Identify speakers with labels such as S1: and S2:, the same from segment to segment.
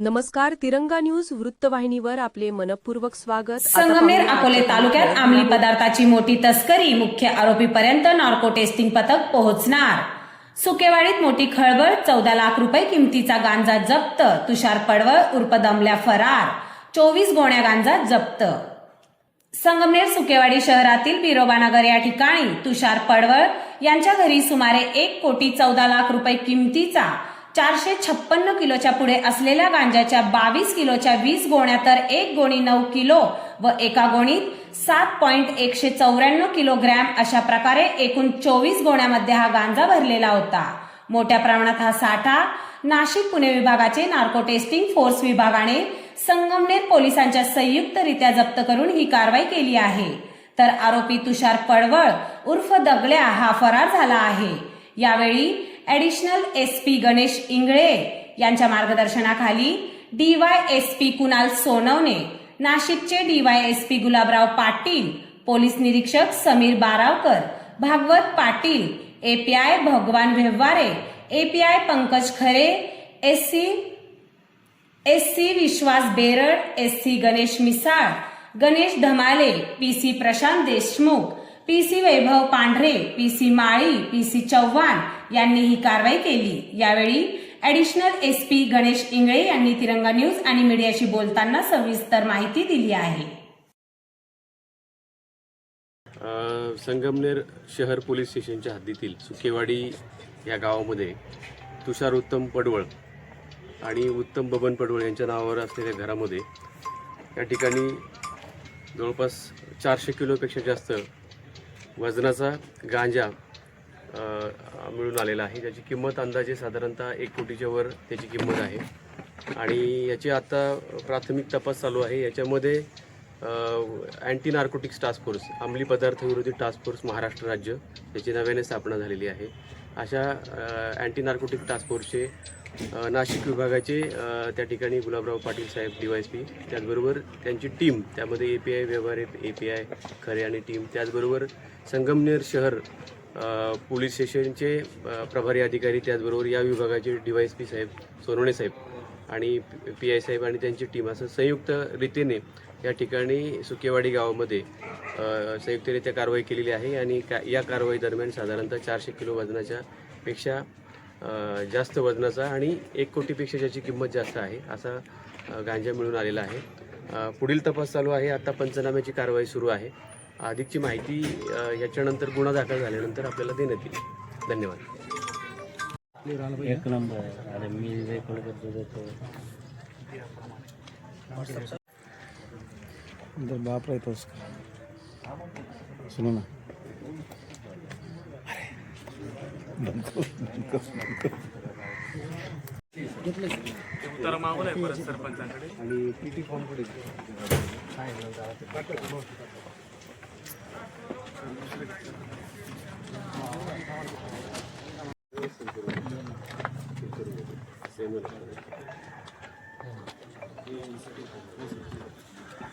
S1: नमस्कार तिरंगा न्यूज वृत्तवाहिनीवर आपले मनपूर्वक स्वागत.
S2: संगमनेर अकोले तालुक्यात अंमली. पदार्थाची मोठी तस्करी मुख्य आरोपीपर्यंत नार्को टेस्टिंग पथक पोहोचणार. सुकेवाडीत मोठी खळबळ चौदा लाख रुपये किमतीचा गांजा जप्त तुषार पडवळ उर्फ दमल्या फरार चोवीस गोण्या गांजा जप्त. संगमनेर सुकेवाडी शहरातील बिरोबानगर या ठिकाणी तुषार पडवळ यांच्या घरी सुमारे एक कोटी चौदा लाख रुपये किमतीचा चारशे छप्पन्न किलोच्या पुढे असलेल्या गांजाच्या बावीस किलोच्या वीस गोण्या तर एक गोणी नऊ किलो व एका गोणीत सात पॉइंट एकशे चौऱ्याण्णव किलोग्रॅम अशा प्रकारे एकूण चोवीस गोण्यामध्ये हा गांजा भरलेला होता. मोठ्या प्रमाणात हा साठा नाशिक पुणे विभागाचे नार्को टेस्टिंग फोर्स विभागाने संगमनेर पोलिसांच्या संयुक्तरित्या जप्त करून ही कारवाई केली आहे. तर आरोपी तुषार पडवळ उर्फ दगड्या हा फरार झाला आहे. यावेळी additional S P Ganesh Ingale यांच्या मार्गदर्शनाखाली DY S P Kunal Sonawane नाशिकचे DY S P Gulabrao Patil police निरीक्षक Sameer Barawkar Bhagwat Patil API Bhagwan Vyavahare API Pankaj Khare S C S C Vishwas Berad S C Ganesh Misal Ganesh Dhamale P C Prashant Deshmukh P C Vaibhav Pandhare P C Mali P C Chavan यांनी ही कारवाई केली. यावेळी additional S P Ganesh Ingle यांनी Tiranga news आणि मीडियाशी बोलताना सविस्तर माहिती दिली आहे.
S3: संगमनेर शहर पोलीस स्टेशनच्या हद्दीतील सुकेवाडी या गावामध्ये तुषार उत्तम पडवळ आणि उत्तम बबन पडवळ यांच्या नावावर असलेल्या घरामध्ये या ठिकाणी जवळपास चारशे किलोपेक्षा जास्त वजनाचा गांजा मिळून आलेला आहे. ज्याची किंमत अंदाजे साधारणतः एक कोटीच्या वर त्याची किंमत आहे. आणि याची आता प्राथमिक तपास चालू आहे. याच्यामध्ये अँटी नार्कोटिक्स टास्क फोर्स अंमली पदार्थ विरोधी टास्क फोर्स महाराष्ट्र राज्य याची नव्याने स्थापना झालेली आहे. अशा अँटी नार्कोटिक टास्क फोर्सचे नाशिक विभागाचे त्या ठिकाणी गुलाबराव पाटील साहेब डी वाय एस पी त्याचबरोबर त्यांची टीम त्यामध्ये ए पी आय व्यवहार ए पी आय खरे आणि टीम त्याचबरोबर संगमनेर शहर पोलीस स्टेशनचे प्रभारी अधिकारी त्याचबरोबर या विभागाचे डी वाय एस पी साहेब सोनवणे साहेब आणि पी आय साहेब आणि त्यांची टीम असं संयुक्त रीतीने या ठिकाणी सुकेवाडी गावामध्ये संयुक्तरित्या कारवाई केलेली आहे आणि का या कारवाई दरम्यान साधारणतः चारशे किलो वजनाच्या पेक्षा जास्त वजनाचा आणि एक कोटीपेक्षा ज्याची किंमत जास्त आहे असा गांजा मिळून आलेला आहे. पुढील तपास चालू आहे. आता पंचनाम्याची कारवाई सुरू आहे. अधिकची माहिती याच्यानंतर गुन्हा दाखल झाल्यानंतर आपल्याला देण्यात येईल. धन्यवाद.
S4: एक नंबर. अरे मी
S5: इधर बाप रहता उसका। सुनो ना। आणि पीटी फॉर्मकडे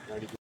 S5: हे